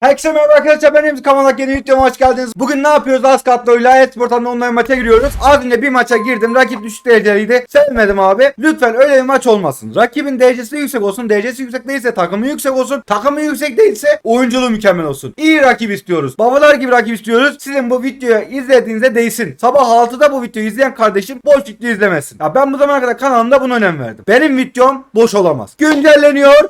Herkese merhaba arkadaşlar benim kanala yeni videoma hoş geldiniz. Bugün ne yapıyoruz? Az katlı ile Esport'tan online maça giriyoruz. Az önce bir maça girdim. Rakip düşük dereceliydi. Sevmedim abi. Lütfen öyle bir maç olmasın. Rakibin derecesi yüksek olsun. Derecesi yüksek değilse takımı yüksek olsun. Takımı yüksek değilse oyunculuğu mükemmel olsun. İyi rakip istiyoruz. Babalar gibi rakip istiyoruz. Sizin bu videoyu izlediğinizde değsin. Sabah 6'da bu videoyu izleyen kardeşim boş video izlemesin. Ya ben bu zamana kadar kanalımda buna önem verdim. Benim videom boş olamaz. Güncelleniyor.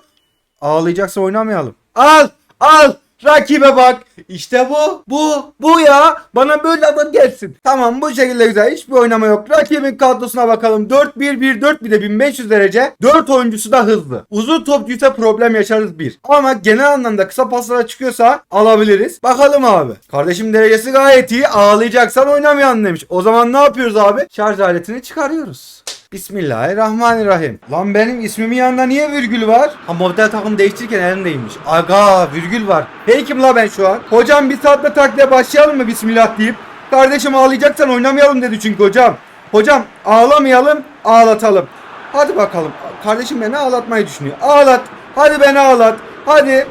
Ağlayacaksa oynamayalım. Al al rakibe bak. İşte bu bu bu ya. Bana böyle adam gelsin. Tamam bu şekilde güzel. Hiçbir oynama yok. Rakibin kadrosuna bakalım. 4-1-1-4 bir de 1500 derece. 4 oyuncusu da hızlı. Uzun topçuysa problem yaşarız bir. Ama genel anlamda kısa paslara çıkıyorsa alabiliriz. Bakalım abi. Kardeşim derecesi gayet iyi. Ağlayacaksan oynamayan demiş. O zaman ne yapıyoruz abi? Şarj aletini çıkarıyoruz. Bismillahirrahmanirrahim. Lan benim ismimin yanında niye virgül var? Ha model takım değiştirirken elimdeymiş. Aga virgül var. Hey kim la ben şu an? Hocam bir saatte takliye başlayalım mı bismillah deyip? Kardeşim ağlayacaksan oynamayalım dedi çünkü hocam. Hocam ağlamayalım ağlatalım. Hadi bakalım. Kardeşim beni ağlatmayı düşünüyor. Ağlat. Hadi beni ağlat. Hadi.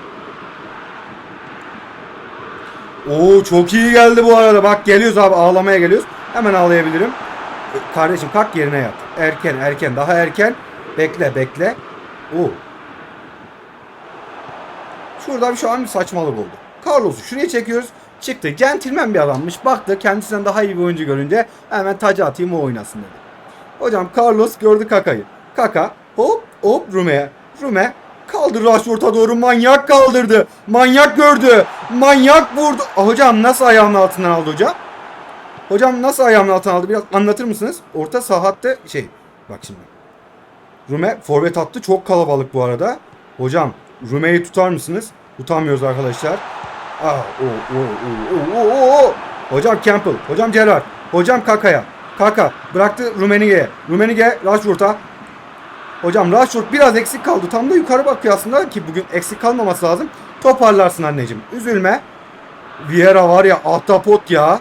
Oo çok iyi geldi bu arada. Bak geliyoruz abi ağlamaya geliyoruz. Hemen ağlayabilirim. Kardeşim kalk yerine yat. Erken erken daha erken. Bekle bekle. Oo. Şurada bir şu an bir saçmalık oldu. Carlos'u şuraya çekiyoruz. Çıktı. Centilmen bir adammış. Baktı kendisinden daha iyi bir oyuncu görünce hemen tacı atayım o oynasın dedi. Hocam Carlos gördü Kaka'yı. Kaka hop hop Rume'ye. Rume kaldır Rashford'a doğru manyak kaldırdı. Manyak gördü. Manyak vurdu. Ah, hocam nasıl ayağının altından aldı hocam? Hocam nasıl ayağımın altına aldı biraz anlatır mısınız? Orta sahatte şey bak şimdi. Rume forvet attı çok kalabalık bu arada. Hocam Rume'yi tutar mısınız? Tutamıyoruz arkadaşlar. Aa, o, o, o, o, o, o. Hocam Campbell, hocam Gerrard, hocam Kaka'ya. Kaka bıraktı Rumenige'ye. Rumenige Rashford'a. Hocam Rashford biraz eksik kaldı. Tam da yukarı bakıyor aslında ki bugün eksik kalmaması lazım. Toparlarsın anneciğim. Üzülme. Vieira var ya ahtapot ya.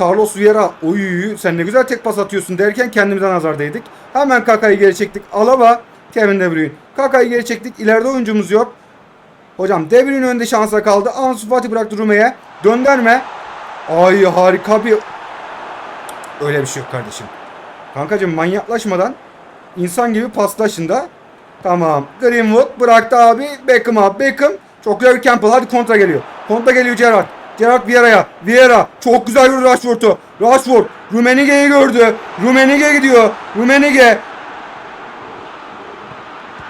Carlos Vieira oy sen ne güzel tek pas atıyorsun derken kendimize nazar değdik. Hemen Kaka'yı geri çektik. Alaba Kevin De Bruyne. Kaka'yı geri çektik. İleride oyuncumuz yok. Hocam De Bruyne önde şansa kaldı. Ansu Fati bıraktı Rume'ye. Gönderme. Ay harika bir... Öyle bir şey yok kardeşim. Kankacım manyaklaşmadan insan gibi paslaşın da. Tamam. Greenwood bıraktı abi. Beckham abi. Beckham. Çok güzel bir Campbell. Hadi kontra geliyor. Kontra geliyor Gerrard. Gerard Vieira'ya. Vieira çok güzel gördü Rashford'u. Rashford Rumenige'yi gördü. Rumenige gidiyor. Rumenige.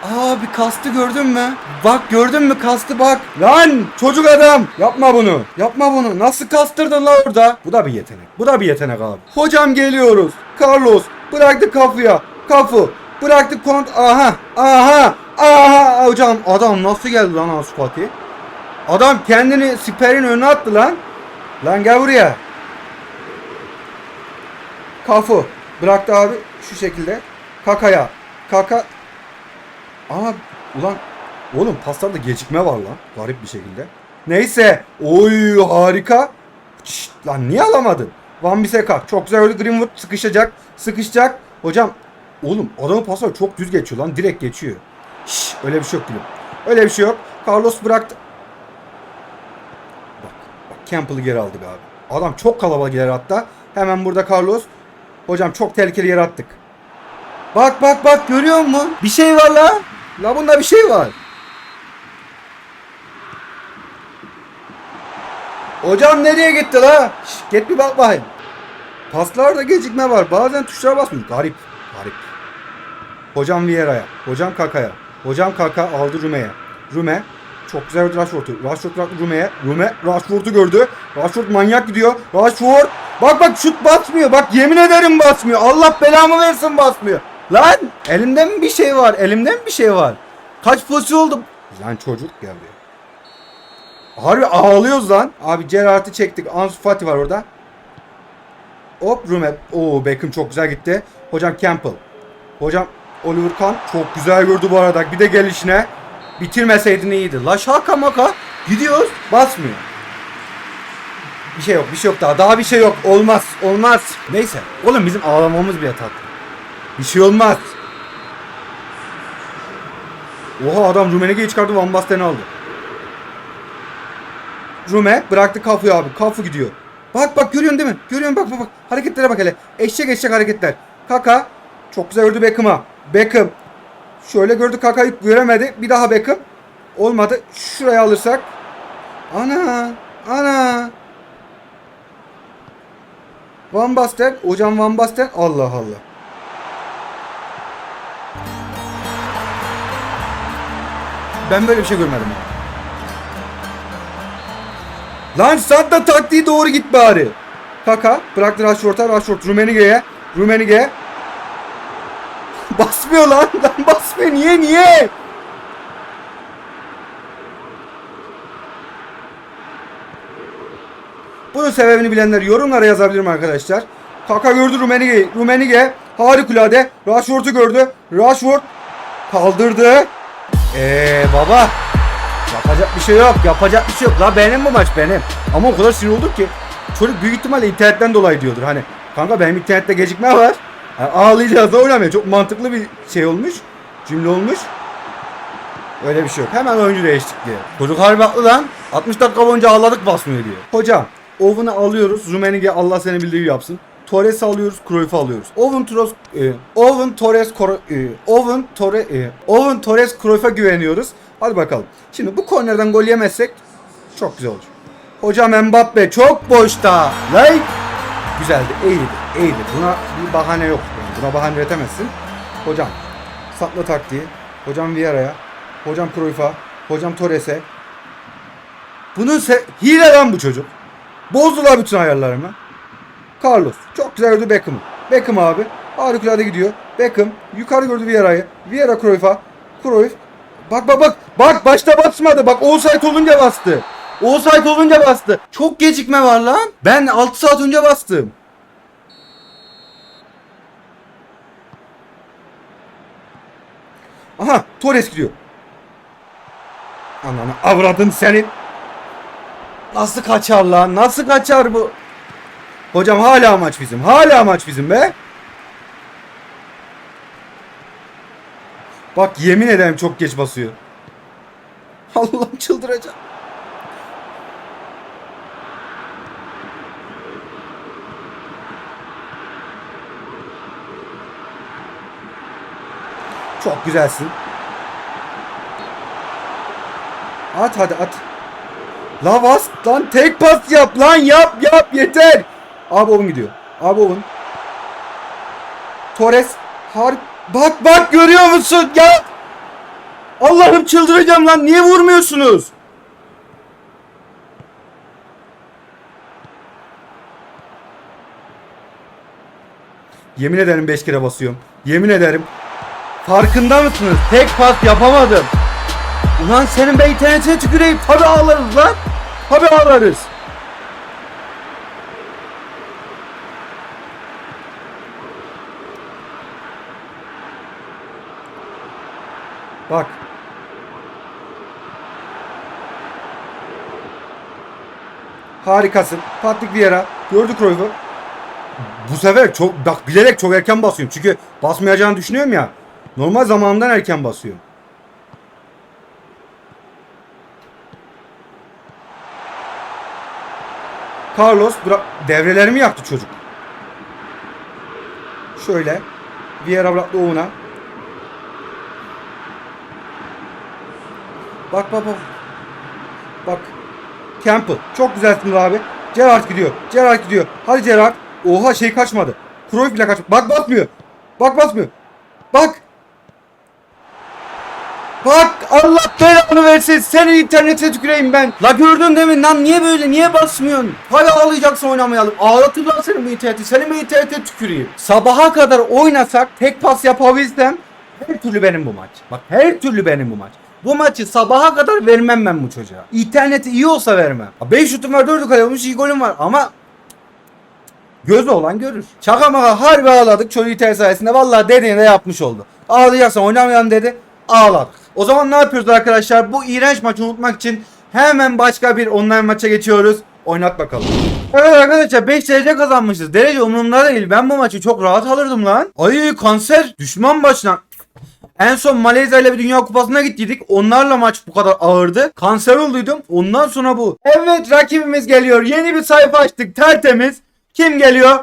Abi kastı gördün mü? Bak gördün mü kastı bak. Lan çocuk adam. Yapma bunu. Yapma bunu. Nasıl kastırdın la orada? Bu da bir yetenek. Bu da bir yetenek abi. Hocam geliyoruz. Carlos bıraktı kafaya. Kafu. Bıraktı kont. Aha. Aha. Aha. Hocam adam nasıl geldi lan Ansu Fati? Adam kendini siperin önüne attı lan. Lan gel buraya. Kafu. Bıraktı abi şu şekilde. Kakaya. Kaka. Aa ulan. Oğlum paslarda gecikme var lan. Garip bir şekilde. Neyse. Oy harika. Şşt, lan niye alamadın? Van Bissaka. Çok güzel öyle Greenwood sıkışacak. Sıkışacak. Hocam. Oğlum adamın pasları çok düz geçiyor lan. Direkt geçiyor. Şşş, öyle bir şey yok gülüm. Öyle bir şey yok. Carlos bıraktı. Campbell'ı geri aldık abi. Adam çok kalabalık ileri hatta. Hemen burada Carlos. Hocam çok tehlikeli yere attık. Bak bak bak görüyor musun? Bir şey var la. La bunda bir şey var. Hocam nereye gitti la? Şş, git bir bak bakayım. Paslarda gecikme var. Bazen tuşlara basmıyor. Garip. Garip. Hocam Vieira'ya. Hocam Kaka'ya. Hocam Kaka aldı Rume'ye. Rume çok güzel bir Rashford'u. Rashford Rume'ye. Rume Rashford'u gördü. Rashford manyak gidiyor. Rashford. Bak bak şut basmıyor. Bak yemin ederim basmıyor. Allah belamı versin basmıyor. Lan elimde mi bir şey var? Elimde mi bir şey var? Kaç pozisyon oldu? Lan çocuk geldi. Harbi ağlıyoruz lan. Abi Gerrard'ı çektik. Ansu Fati var orada. Hop Rume. Oo Beckham çok güzel gitti. Hocam Campbell. Hocam Oliver Kahn çok güzel gördü bu arada. Bir de gelişine. Bitirmeseydin iyiydi. La şaka maka. Gidiyoruz. Basmıyor. Bir şey yok. Bir şey yok daha. Daha bir şey yok. Olmaz. Olmaz. Neyse. Oğlum bizim ağlamamız bile tatlı. Bir şey olmaz. Oha adam Rumenige'yi çıkardı Van Basten'i aldı. Rume bıraktı Kafu'yu abi. Kafu gidiyor. Bak bak görüyorsun değil mi? Görüyorsun bak bak bak. Hareketlere bak hele. Eşek eşek hareketler. Kaka çok güzel gördü Beckham'a. Beckham şöyle gördü Kaka'yı göremedi. Bir daha Beckham. Olmadı. Şuraya alırsak. Ana ana. Van Basten. Hocam Van Basten. Allah Allah. Ben böyle bir şey görmedim. Lan sen de taktiği doğru git bari. Kaka bıraktı Rashford'a. Rashford Rumenige'ye. Rumenige. Basmıyor lan. Lan basmıyor. Niye niye? Bunun sebebini bilenler yorumlara yazabilir mi arkadaşlar? Kaka gördü Rumenige. Rumenige harikulade. Rashford'u gördü. Rashford kaldırdı. Eee baba. Yapacak bir şey yok. Yapacak bir şey yok. La benim bu maç benim. Ama o kadar sinir oldum ki. Çocuk büyük ihtimalle internetten dolayı diyordur. Hani kanka benim internette gecikme var. Yani ağlayacağız da oynamıyor. Çok mantıklı bir şey olmuş. Cümle olmuş. Öyle bir şey yok. Hemen oyuncu değiştik diye. Çocuk harbi haklı lan. 60 dakika boyunca ağladık basmıyor diye. Hocam Owen'ı alıyoruz. Rumenige Allah seni bildiği yapsın. Torres'i alıyoruz, Cruyff'u alıyoruz. Owen Torres, e, Owen Torres, Koro- e, Owen Torres, e, Owen Torres, Cruyff'a güveniyoruz. Hadi bakalım. Şimdi bu kornerden gol yemezsek çok güzel olur. Hocam Mbappe çok boşta. Like. Güzeldi, iyiydi, iyiydi. Buna bir bahane yok. Yani buna bahane üretemezsin. Hocam sakla taktiği. Hocam Vieira'ya. Hocam Cruyff'a. Hocam Torres'e. Bunun se hile lan bu çocuk. Bozdular bütün ayarlarımı. Carlos. Çok güzel gördü Beckham'ı. Beckham abi. Harikulade gidiyor. Beckham. Yukarı gördü Vieira'yı. Vieira Cruyff'a. Cruyff. Bak bak bak. Bak başta basmadı. Bak offside olunca bastı. Offside olunca bastı. Çok gecikme var lan. Ben 6 saat önce bastım. Aha Torres gidiyor. Ananı avradın senin. Nasıl kaçar lan? Nasıl kaçar bu? Hocam hala maç bizim. Hala maç bizim be. Bak yemin ederim çok geç basıyor. Allah'ım çıldıracağım. Çok güzelsin. At hadi at. La lan tek pas yap lan yap yap yeter. Abi Owen gidiyor. Abi Owen. Torres. Har bak bak görüyor musun ya? Allah'ım çıldıracağım lan niye vurmuyorsunuz? Yemin ederim 5 kere basıyorum. Yemin ederim. Farkında mısınız? Tek pas yapamadım. Ulan senin ben internetine tüküreyim. Tabi ağlarız lan. Tabi ağlarız. Bak. Harikasın. Patrick Vieira. Gördük Cruyff'u. Bu sefer çok bak bilerek çok erken basıyorum. Çünkü basmayacağını düşünüyorum ya. Normal zamanından erken basıyorum. Carlos bıra- devrelerimi yaktı çocuk. Şöyle. Vieira bıraktı Oğun'a. Bak bak bak. Bak. Campbell. Çok güzelsin abi. Gerrard gidiyor. Gerrard gidiyor. Hadi Gerrard. Oha şey kaçmadı. Cruyff bile kaçmadı. Bak basmıyor. Bak basmıyor. Bak. Bak Allah belanı versin. Senin internete tüküreyim ben. La gördün değil mi? Lan niye böyle? Niye basmıyorsun? Hala ağlayacaksın oynamayalım. Ağlatırlar senin bu interneti. Senin bu internete tüküreyim. Sabaha kadar oynasak tek pas yapabilsem her türlü benim bu maç. Bak her türlü benim bu maç. Bu maçı sabaha kadar vermem ben bu çocuğa. İnterneti iyi olsa vermem. 5 şutum var 4'ü kale olmuş iyi golüm var ama Gözü olan görür. Şaka maka harbi ağladık çocuğu internet sayesinde. Vallahi dediğini de yapmış oldu. Ağlayacaksan oynamayalım dedi. Ağladık. O zaman ne yapıyoruz arkadaşlar? Bu iğrenç maçı unutmak için hemen başka bir online maça geçiyoruz. Oynat bakalım. Evet arkadaşlar 5 derece kazanmışız. Derece umurumda değil. Ben bu maçı çok rahat alırdım lan. Ay kanser. Düşman başına. En son Malezya ile bir Dünya Kupası'na gittiydik. Onlarla maç bu kadar ağırdı. Kanser olduydum. Ondan sonra bu. Evet rakibimiz geliyor. Yeni bir sayfa açtık. Tertemiz. Kim geliyor?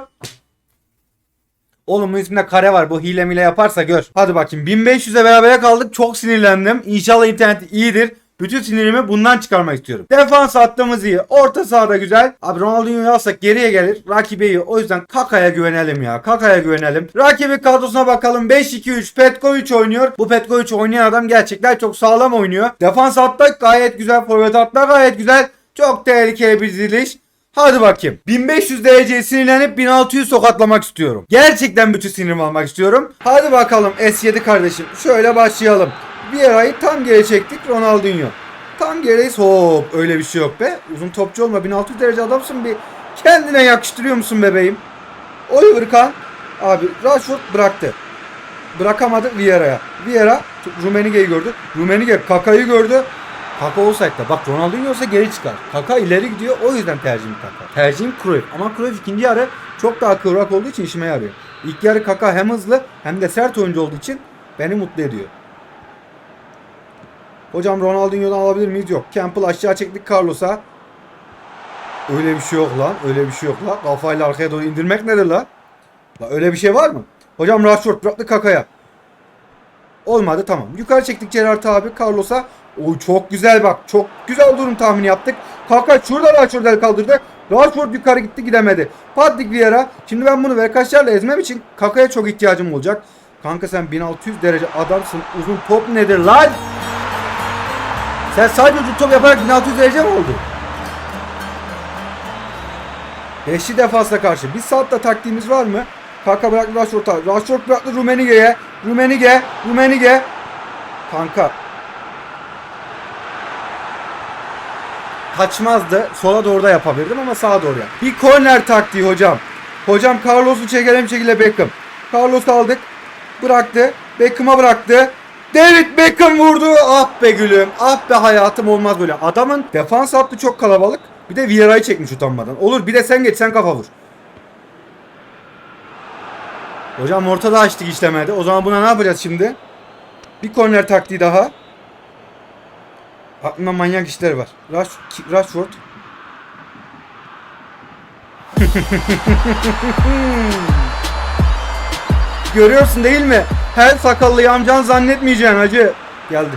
Oğlum bu isminde kare var. Bu hile mile yaparsa gör. Hadi bakayım. 1500'e berabere kaldık. Çok sinirlendim. İnşallah internet iyidir. Bütün sinirimi bundan çıkarmak istiyorum. Defans hattımız iyi. Orta sahada güzel. Abi Ronaldinho'yu alsak geriye gelir. Rakibe iyi. O yüzden Kaka'ya güvenelim ya. Kaka'ya güvenelim. Rakibi kadrosuna bakalım. 5-2-3 Petkovic oynuyor. Bu Petkovic oynayan adam gerçekten çok sağlam oynuyor. Defans hatta gayet güzel. Forvet hatta gayet güzel. Çok tehlikeli bir diziliş. Hadi bakayım. 1500 dereceye sinirlenip 1600 sokatlamak istiyorum. Gerçekten bütün sinirimi almak istiyorum. Hadi bakalım S7 kardeşim. Şöyle başlayalım. Vieira'yı tam geri çektik Ronaldinho. Tam geriyiz hop öyle bir şey yok be. Uzun topçu olma 1600 derece adamsın bir kendine yakıştırıyor musun bebeğim? Oliver Kahn abi Rashford bıraktı. Bırakamadı Vieira'ya. Vieira Rummenigge'yi gördü. Rummenigge Kaka'yı gördü. Kaka olsaydı bak Ronaldinho olsa geri çıkar. Kaka ileri gidiyor o yüzden tercihim Kaka. Tercihim Cruyff ama Cruyff ikinci yarı çok daha kıvrak olduğu için işime yarıyor. İlk yarı Kaka hem hızlı hem de sert oyuncu olduğu için beni mutlu ediyor. Hocam Ronaldinho'dan alabilir miyiz? Yok. Campbell aşağı çektik Carlos'a. Öyle bir şey yok lan. Öyle bir şey yok lan. Kafayla arkaya doğru indirmek nedir lan? La öyle bir şey var mı? Hocam Rashford bıraktı Kaka'ya. Olmadı tamam. Yukarı çektik Gerard abi Carlos'a. Oy çok güzel bak. Çok güzel durum tahmini yaptık. Kaka şurada Rashford'u el kaldırdı. Rashford yukarı gitti gidemedi. Patrick Vieira. Şimdi ben bunu verkaçlarla ezmem için Kaka'ya çok ihtiyacım olacak. Kanka sen 1600 derece adamsın. Uzun top nedir lan? Sen sadece uzun top yaparak 1600 derece mi oldu? Beşli defansa karşı. Bir saatte taktiğimiz var mı? Kaka bıraktı Rashford'a. Rashford bıraktı Rummenigge'ye. Rummenigge. Rummenigge. Kanka. Kaçmazdı. Sola doğru da yapabilirdim ama sağa doğru yap. Bir korner taktiği hocam. Hocam Carlos'u çekelim şekilde Beckham. Carlos aldık. Bıraktı. Beckham'a bıraktı. David Beckham vurdu. Ah be gülüm. Ah be hayatım olmaz böyle. Adamın defans hattı çok kalabalık. Bir de Vieira'yı çekmiş utanmadan. Olur bir de sen geç sen kafa vur. Hocam ortada açtık işlemedi. O zaman buna ne yapacağız şimdi? Bir korner taktiği daha. Aklımda manyak işler var. Rush, Rashford. Görüyorsun değil mi? Her sakallıyı amcan zannetmeyeceksin hacı. Geldi.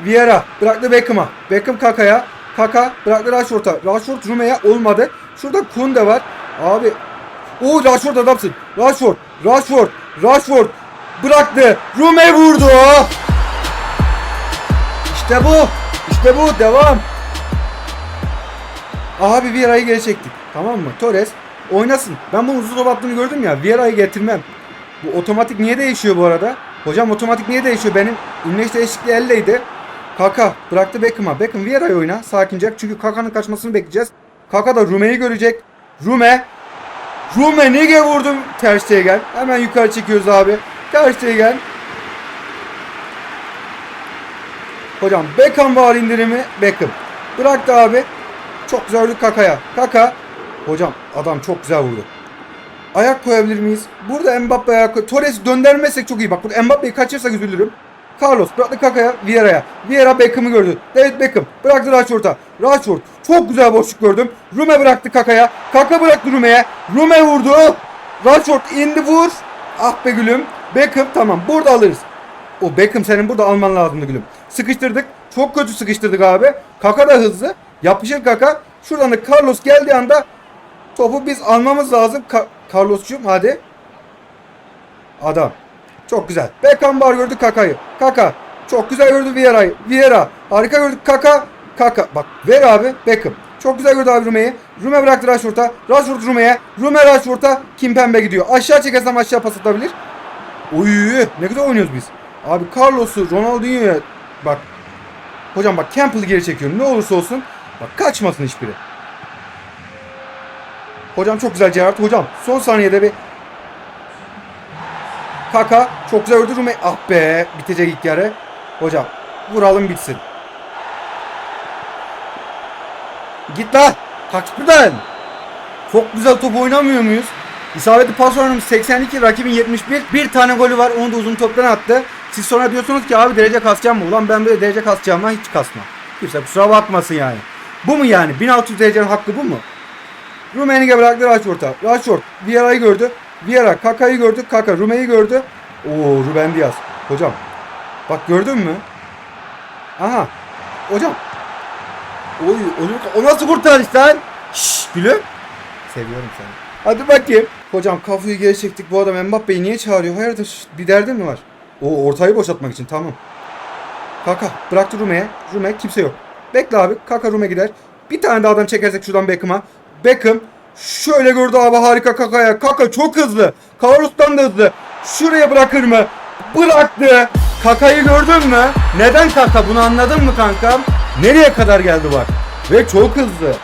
Vieira bıraktı Beckham'a. Beckham Kaka'ya. Kaka bıraktı Rashford'a. Rashford Rume'ye olmadı. Şurada Kunde var. Abi. Oo Rashford adamsın. Rashford. Rashford. Rashford. Bıraktı. Rume vurdu. İşte bu. İşte bu. Devam. Abi Vieira'yı geri çektik. Tamam mı? Torres oynasın. Ben bunun uzun top attığını gördüm ya. Vieira'yı getirmem. Bu otomatik niye değişiyor bu arada? Hocam otomatik niye değişiyor? Benim imleç değişikliği elleydi. Kaka bıraktı Beckham'a. Beckham Vieira'yı oyna. Sakince. Çünkü Kaka'nın kaçmasını bekleyeceğiz. Kaka da Rume'yi görecek. Rume. Rume Nige vurdum. Ter Stegen. Hemen yukarı çekiyoruz abi. Ter Stegen. Hocam Beckham var indirimi. Beckham. Bıraktı abi. Çok güzel vurdu Kaka'ya. Kaka. Hocam adam çok güzel vurdu. Ayak koyabilir miyiz? Burada Mbappe ayak koy. Torres'i döndürmezsek çok iyi. Bak burada Mbappe'yi kaçırırsak üzülürüm. Carlos bıraktı Kaka'ya, Vieira'ya. Vieira Beckham'ı gördü. David Beckham bıraktı Rashford'a. Rashford çok güzel boşluk gördüm. Rume bıraktı Kaka'ya. Kaka bıraktı Rume'ye. Rume vurdu. Rashford indi vur. Ah be gülüm. Beckham tamam burada alırız. O Beckham senin burada alman lazımdı gülüm. Sıkıştırdık. Çok kötü sıkıştırdık abi. Kaka da hızlı. Yapışır Kaka. Şuradan da Carlos geldiği anda topu biz almamız lazım. Ka Carlos'cum hadi. Adam. Çok güzel. Beckham var gördü Kaka'yı. Kaka. Çok güzel gördü Vieira'yı. Vieira. Harika gördük Kaka. Kaka. Bak ver abi Beckham. Çok güzel gördü abi Rume'yi. Rume bıraktı Rashford'a. Rashford Rume'ye. Rume Rashford'a. Kimpembe gidiyor. Aşağı çekersem aşağı pas atabilir. Oy ne güzel oynuyoruz biz. Abi Carlos'u Ronaldinho'ya bak. Hocam bak Campbell'ı geri çekiyorum. Ne olursa olsun. Bak kaçmasın hiçbiri. Hocam çok güzel Gerrard. Hocam son saniyede bir Kaka çok güzel ördü Rume. Ah be bitecek ilk yarı. Hocam vuralım bitsin. Git la. Kaç buradan. Çok güzel top oynamıyor muyuz? İsabetli pas oranımız 82, rakibin 71. Bir tane golü var, onu da uzun toptan attı. Siz sonra diyorsunuz ki abi derece kasacağım mı? Ulan ben böyle derece kasacağıma hiç kasma. Kimse kusura bakmasın yani. Bu mu yani? 1600 derecenin hakkı bu mu? Rumenige bıraktı Rashford'a. Rashford Vieira'yı gördü. Vieira Kaka'yı gördü. Kaka Rume'yi gördü. Oo Ruben Diaz. Hocam. Bak gördün mü? Aha. Hocam. Oy, o, o nasıl kurtarış lan? Şşş gülüm. Seviyorum seni. Hadi bakayım. Hocam kafayı geri çektik. Bu adam Mbappe'yi niye çağırıyor? Hayırdır? Bir derdin mi var? O ortayı boşaltmak için tamam. Kaka bıraktı Rume'ye. Rume kimse yok. Bekle abi. Kaka Rume gider. Bir tane daha adam çekersek şuradan Beckham'a. Beckham şöyle gördü abi harika Kaka'ya. Kaka çok hızlı. Carlos'tan da hızlı. Şuraya bırakır mı? Bıraktı. Kaka'yı gördün mü? Neden Kaka? Bunu anladın mı kankam? Nereye kadar geldi bak. Ve çok hızlı.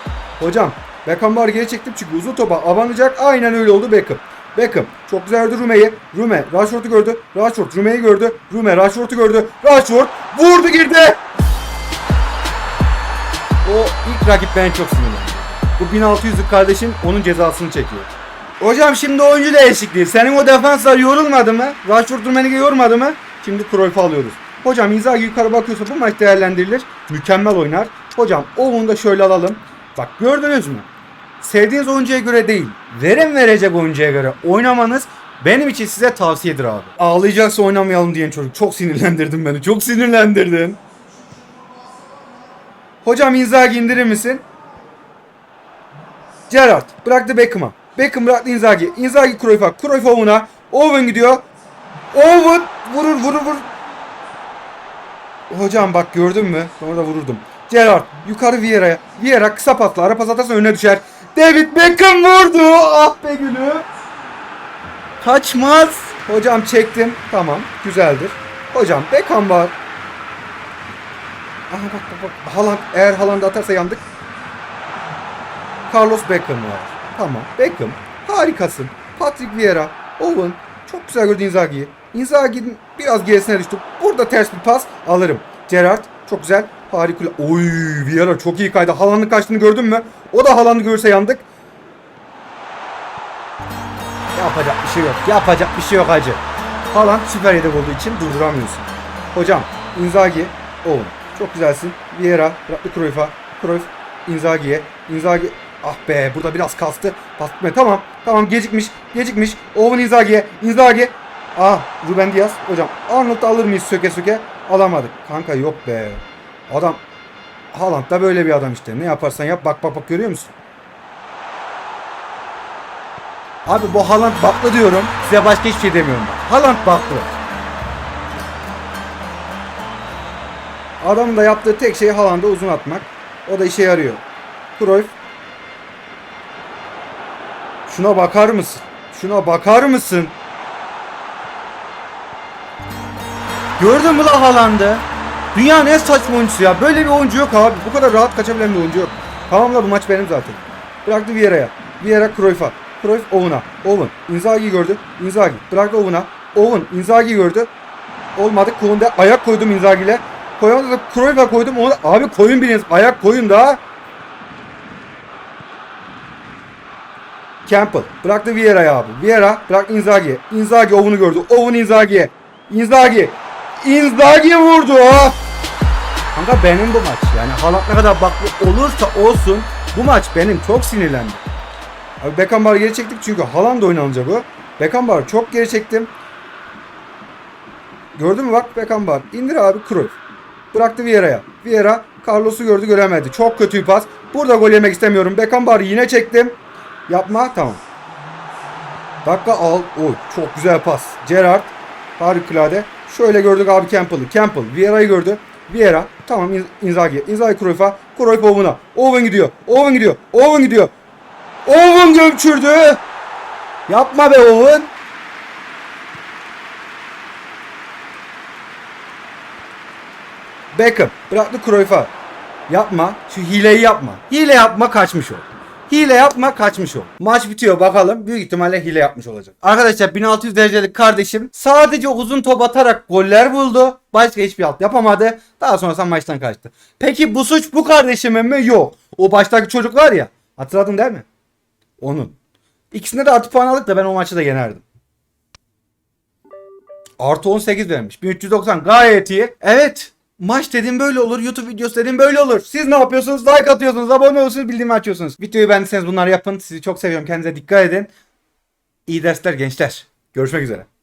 Hocam Beckham var geri çektim çünkü uzun topa abanacak. Aynen öyle oldu Beckham. Beckham çok güzel gördü Rume'yi. Rume Rashford'u gördü. Rashford Rume'yi gördü. Rume Rashford'u gördü. Rashford vurdu girdi. O ilk rakip ben çok sinirlendim. Bu 1600'lük kardeşim onun cezasını çekiyor. Hocam şimdi oyuncu değişikliği. Senin o defanslar yorulmadı mı? Rashford Rummenigge yormadı mı? Şimdi Cruyff'u alıyoruz. Hocam Inzaghi yukarı bakıyorsa bu maç değerlendirilir. Mükemmel oynar. Hocam Owen'u da şöyle alalım. Bak gördünüz mü? Sevdiğiniz oyuncuya göre değil, verim verecek oyuncuya göre oynamanız benim için size tavsiyedir abi. Ağlayacaksa oynamayalım diyen çocuk. Çok sinirlendirdin beni. Çok sinirlendirdin. Hocam Inzaghi indirir misin? Gerrard bıraktı Beckham'a. Beckham bıraktı Inzaghi. Inzaghi Cruyff'a. Cruyff Owen'a. Owen gidiyor. Owen vurur vurur vurur. Hocam bak gördün mü? Sonra da vururdum. Gerrard yukarı Vieira'ya. Vieira kısa pasla ara pas atarsa önüne düşer. David Beckham vurdu. Ah be gülü. Kaçmaz. Hocam çektim. Tamam güzeldir. Hocam Beckham var. Aha bak bak bak. Haaland eğer Haaland atarsa yandık. Carlos Beckham var. Tamam. Beckham. Harikasın. Patrick Vieira. Owen. Çok güzel gördü Inzaghi'yi. Inzaghi'nin biraz gerisine düştü. Burada ters bir pas alırım. Gerrard. Çok güzel. Harika. Oy Vieira çok iyi kaydı. Haaland'ın kaçtığını gördün mü? O da Haaland'ı görürse yandık. Yapacak bir şey yok. Yapacak bir şey yok hacı. Haaland süper yedek olduğu için durduramıyorsun. Hocam Inzaghi. Owen. Çok güzelsin. Vieira. Bıraktı Cruyff'a. Cruyff Inzaghi'ye. Inzaghi Ah be burada biraz kastı. Bastı Tamam. Tamam gecikmiş. Gecikmiş. Owen Inzaghi'ye. Inzaghi. Ah Ruben Diaz. Hocam Arnold'u alır mıyız söke söke? Alamadık. Kanka yok be. Adam Haaland da böyle bir adam işte. Ne yaparsan yap. Bak bak bak görüyor musun? Abi bu Haaland baklı diyorum. Size başka hiçbir şey demiyorum bak. Haaland baklı. Adamın da yaptığı tek şey Haaland'a uzun atmak. O da işe yarıyor. Cruyff Şuna bakar mısın? Şuna bakar mısın? Gördün mü la Haaland'ı? Dünyanın en saçma oyuncusu ya. Böyle bir oyuncu yok abi. Bu kadar rahat kaçabilen bir oyuncu yok. Tamam la bu maç benim zaten. Bıraktı Vieira'ya. Vieira Cruyff'a. Cruyff Owen'a. Owen. Inzaghi'yi gördü. Inzaghi. Bıraktı Owen'a. Owen. Inzaghi'yi gördü. Olmadı. Konuda ayak koydum Inzaghi'yle. Koyamadı da Cruyff'a koydum. Onu... Abi koyun biriniz. Ayak koyun da. Campbell bıraktı Vieira'ya abi. Vieira bıraktı Inzaghi. Inzaghi Owen'u gördü. Owen Inzaghi'ye. Inzaghi. Inzaghi vurdu. Kanka benim bu maç. Yani Haaland ne kadar baklı olursa olsun bu maç benim. Çok sinirlendim. Abi Beckenbauer'ı geri çektik çünkü Haaland oynanacak o. Beckenbauer'ı çok geri çektim. Gördün mü bak Beckenbauer. İndir abi Cruyff. Bıraktı Vieira'ya. Vieira Carlos'u gördü göremedi. Çok kötü pas. Burada gol yemek istemiyorum. Beckenbauer'ı yine çektim. Yapma tamam. Dakika al. Oy çok güzel pas. Gerrard harikulade. Şöyle gördük abi Campbell'ı. Campbell Vieira'yı gördü. Vieira tamam İn- Inzaghi. Inzaghi Cruyff'a. Cruyff Owen'a. Owen gidiyor. Owen gidiyor. Owen gidiyor. Owen gömçürdü. Yapma be Owen. Beckham bıraktı Cruyff'a. Yapma. Şu hileyi yapma. Hile yapma kaçmış ol. Hile yapma kaçmış ol. Maç bitiyor bakalım. Büyük ihtimalle hile yapmış olacak. Arkadaşlar 1600 derecelik kardeşim sadece uzun top atarak goller buldu. Başka hiçbir alt yapamadı. Daha sonrasında maçtan kaçtı. Peki bu suç bu kardeşimin mi? Yok. O baştaki çocuk var ya. Hatırladın değil mi? Onun. İkisinde de artı puan aldık da ben o maçı da yenerdim. Artı 18 vermiş. 1390 gayet iyi. Evet. Maç dediğim böyle olur. YouTube videosu dediğim böyle olur. Siz ne yapıyorsunuz? Like atıyorsunuz, abone oluyorsunuz, bildirim açıyorsunuz. Videoyu beğendiyseniz bunları yapın. Sizi çok seviyorum. Kendinize dikkat edin. İyi dersler gençler. Görüşmek üzere.